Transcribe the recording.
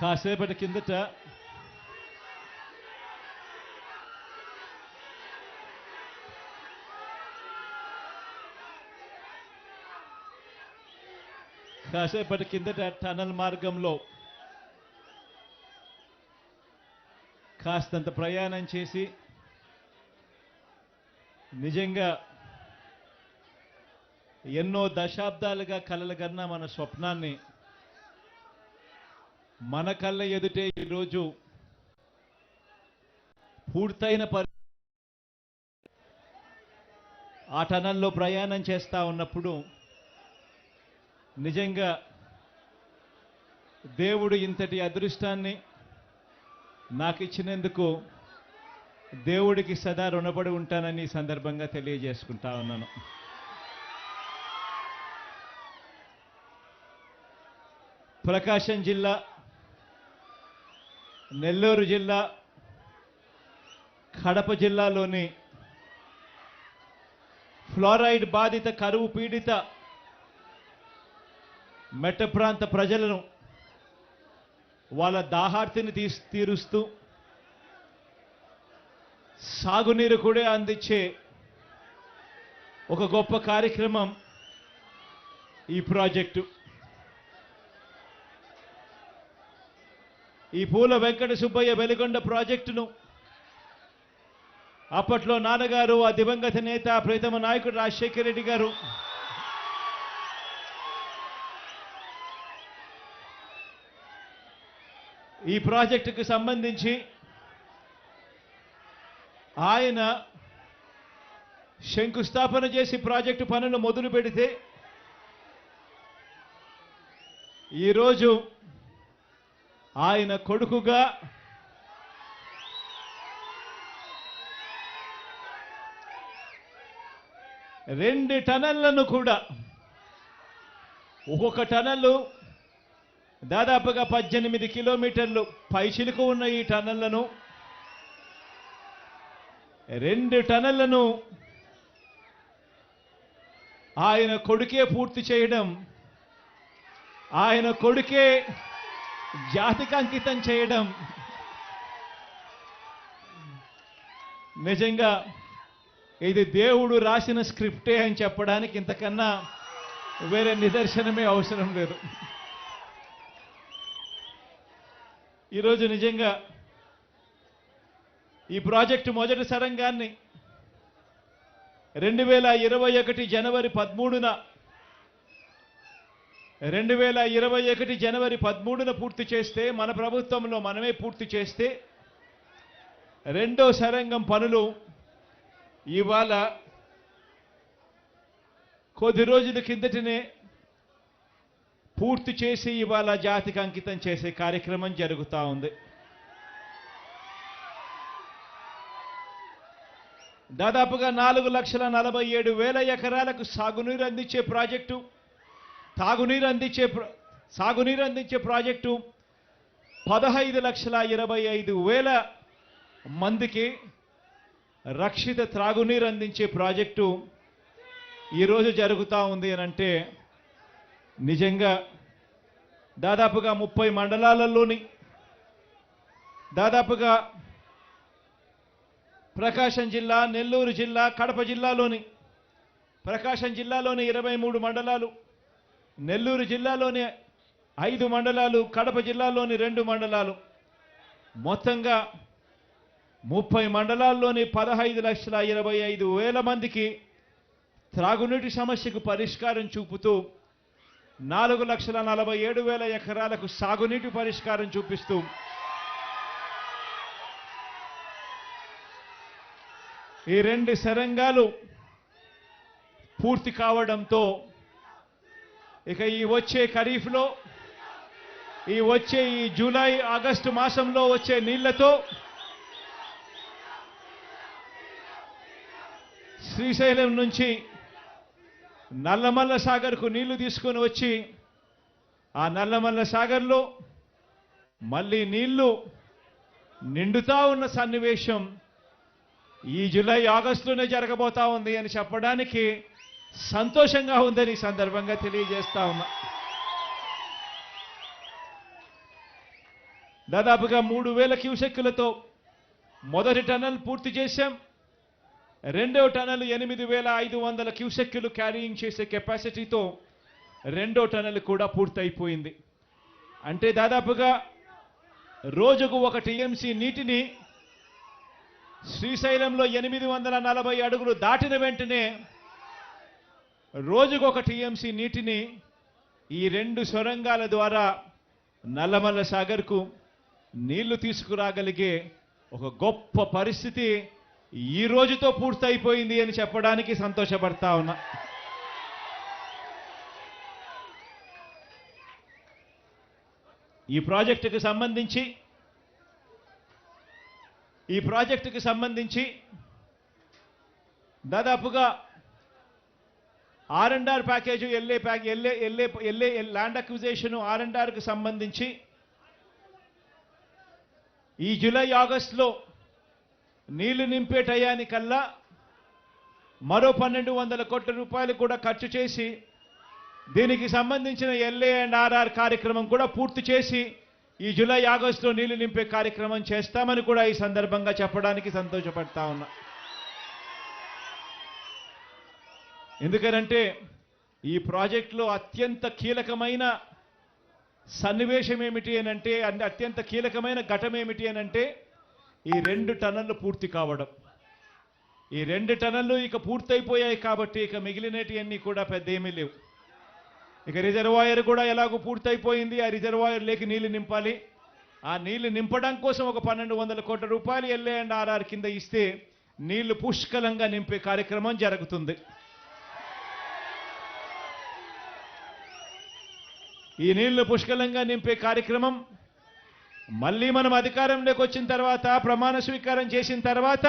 కాసేపటి కిందట కాసేపటి కిందట టనల్ మార్గంలో కాస్తంత ప్రయాణం చేసి నిజంగా ఎన్నో దశాబ్దాలుగా కలలుగన్న మన స్వప్నాన్ని మన కళ్ళ ఎదుటే ఈరోజు పూర్తయిన పరి ఆ టనల్లో ప్రయాణం చేస్తా ఉన్నప్పుడు నిజంగా దేవుడు ఇంతటి అదృష్టాన్ని నాకు ఇచ్చినందుకు దేవుడికి సదా రుణపడి ఉంటానని ఈ సందర్భంగా తెలియజేసుకుంటా ఉన్నాను. ప్రకాశం జిల్లా నెల్లూరు జిల్లా కడప జిల్లాలోని ఫ్లోరైడ్ బాధిత కరువు పీడిత మెట్ట ప్రాంత ప్రజలను వాళ్ళ దాహార్తిని తీసి తీరుస్తూ సాగునీరు కూడా అందించే ఒక గొప్ప కార్యక్రమం ఈ ప్రాజెక్టు. ఈ పూల వెంకట సుబ్బయ్య వెలుగొండ ప్రాజెక్టును అప్పట్లో నాన్నగారు ఆ దివంగత నేత ప్రీతమ నాయకుడు రాజశేఖర రెడ్డి గారు. ఈ ప్రాజెక్టుకు సంబంధించి ఆయన శంకుస్థాపన చేసి ప్రాజెక్టు పనులు మొదలు పెడితే ఈరోజు ఆయన కొడుకుగా రెండు టనళ్ళను కూడా ఒక్కొక్క టనల్లు దాదాపుగా పద్దెనిమిది కిలోమీటర్లు పైచిలుకు ఉన్న ఈ టనళ్ళను రెండు టనళ్ళను ఆయన కొడుకే పూర్తి చేయడం ఆయన కొడుకే జాతికి అంకితం చేయడం. నిజంగా ఇది దేవుడు రాసిన స్క్రిప్టే అని చెప్పడానికి ఇంతకన్నా వేరే నిదర్శనమే అవసరం లేదు. ఈరోజు నిజంగా ఈ ప్రాజెక్టు మొదటి సరంగాన్ని రెండు వేల ఇరవై ఒకటి జనవరి పదమూడున రెండు వేల ఇరవై ఒకటి జనవరి పదమూడున పూర్తి చేస్తే మన ప్రభుత్వంలో మనమే పూర్తి చేస్తే రెండో సరంగం పనులు ఇవాళ కొద్ది రోజుల కిందటనే పూర్తి చేసి ఇవాళ జాతికి అంకితం చేసే కార్యక్రమం జరుగుతూ ఉంది. దాదాపుగా నాలుగు లక్షల నలభై ఏడు వేల ఎకరాలకు సాగునీరు అందించే ప్రాజెక్టు తాగునీరు అందించే సాగునీరు అందించే ప్రాజెక్టు పదహైదు లక్షల ఇరవై ఐదు వేల మందికి రక్షిత త్రాగునీరు అందించే ప్రాజెక్టు ఈరోజు జరుగుతూ ఉంది అని అంటే నిజంగా దాదాపుగా ముప్పై మండలాలలోని దాదాపుగా ప్రకాశం జిల్లా నెల్లూరు జిల్లా కడప జిల్లాలోని ప్రకాశం జిల్లాలోని ఇరవై మూడు మండలాలు నెల్లూరు జిల్లాలోని ఐదు మండలాలు కడప జిల్లాలోని రెండు మండలాలు. మొత్తంగా ముప్పై మండలాల్లోని పదహైదు లక్షల ఇరవై ఐదు వేల మందికి త్రాగునీటి సమస్యకు పరిష్కారం చూపుతూ నాలుగు లక్షల నలభై ఏడు వేల ఎకరాలకు సాగునీటి పరిష్కారం చూపిస్తూ ఈ రెండు సరంగాలు పూర్తి కావడంతో ఇక ఈ వచ్చే ఖరీఫ్లో ఈ వచ్చే ఈ జూలై ఆగస్టు మాసంలో వచ్చే నీళ్ళతో శ్రీశైలం నుంచి నల్లమల్ల సాగర్కు నీళ్ళు తీసుకొని వచ్చి ఆ నల్లమల్ల సాగర్లో మళ్ళీ నీళ్ళు నిండుతా ఉన్న సన్నివేశం ఈ జూలై ఆగస్టులోనే జరగబోతా ఉంది అని చెప్పడానికి సంతోషంగా ఉందని ఈ సందర్భంగా తెలియజేస్తా. ఉన్నా దాదాపుగా మూడు వేల క్యూసెక్కులతో మొదటి టన్నల్ పూర్తి చేశాం. రెండో టన్నల్ ఎనిమిది వేల ఐదు వందల క్యూసెక్కులు క్యారీయింగ్ చేసే కెపాసిటీతో రెండో టన్నల్ కూడా పూర్తయిపోయింది. అంటే దాదాపుగా రోజుకు ఒక టీఎంసీ నీటిని శ్రీశైలంలో ఎనిమిది వందల నలభై అడుగులు దాటిన వెంటనే రోజుకు ఒక టీఎంసీ నీటిని ఈ రెండు సొరంగాల ద్వారా నల్లమల్ల సాగర్కు నీళ్ళు తీసుకురాగలిగే ఒక గొప్ప పరిస్థితి ఈ రోజుతో పూర్తయిపోయింది అని చెప్పడానికి సంతోషపడతా ఉన్నా. ఈ ప్రాజెక్టుకు సంబంధించి ఈ ప్రాజెక్టుకు సంబంధించి దాదాపుగా R and R package LA pack LA LA LA land acquisition R and ఆర్కి సంబంధించి ఈ జూలై ఆగస్టులో నీళ్ళు నింపే టయానికల్లా మరో పన్నెండు వందల కోట్ల రూపాయలు కూడా ఖర్చు చేసి దీనికి సంబంధించిన ఎల్ఏ అండ్ ఆర్ఆర్ కార్యక్రమం కూడా పూర్తి చేసి ఈ జూలై ఆగస్టులో నీళ్ళు నింపే కార్యక్రమం చేస్తామని కూడా ఈ సందర్భంగా చెప్పడానికి సంతోషపడతా ఉన్నా. ఎందుకనంటే ఈ ప్రాజెక్టులో అత్యంత కీలకమైన సన్నివేశం ఏమిటి అని అంటే అత్యంత కీలకమైన ఘటం ఏమిటి అని అంటే ఈ రెండు టన్నులు పూర్తి కావడం. ఈ రెండు టన్నులు ఇక పూర్తయిపోయాయి కాబట్టి ఇక మిగిలినటివన్నీ కూడా పెద్ద ఏమీ లేవు. ఇక రిజర్వాయర్ కూడా ఎలాగో పూర్తయిపోయింది ఆ రిజర్వాయర్ లేకి నీళ్ళు నింపాలి. ఆ నీళ్ళు నింపడం కోసం ఒక పన్నెండు వందల కోట్ల రూపాయలు ఎల్ఏ అండ్ ఆర్ఆర్ కింద ఇస్తే నీళ్ళు పుష్కలంగా నింపే కార్యక్రమం జరుగుతుంది. ఈ నీళ్ళు పుష్కలంగా నింపే కార్యక్రమం మళ్ళీ మనం అధికారంలోకి వచ్చిన తర్వాత ప్రమాణ స్వీకారం చేసిన తర్వాత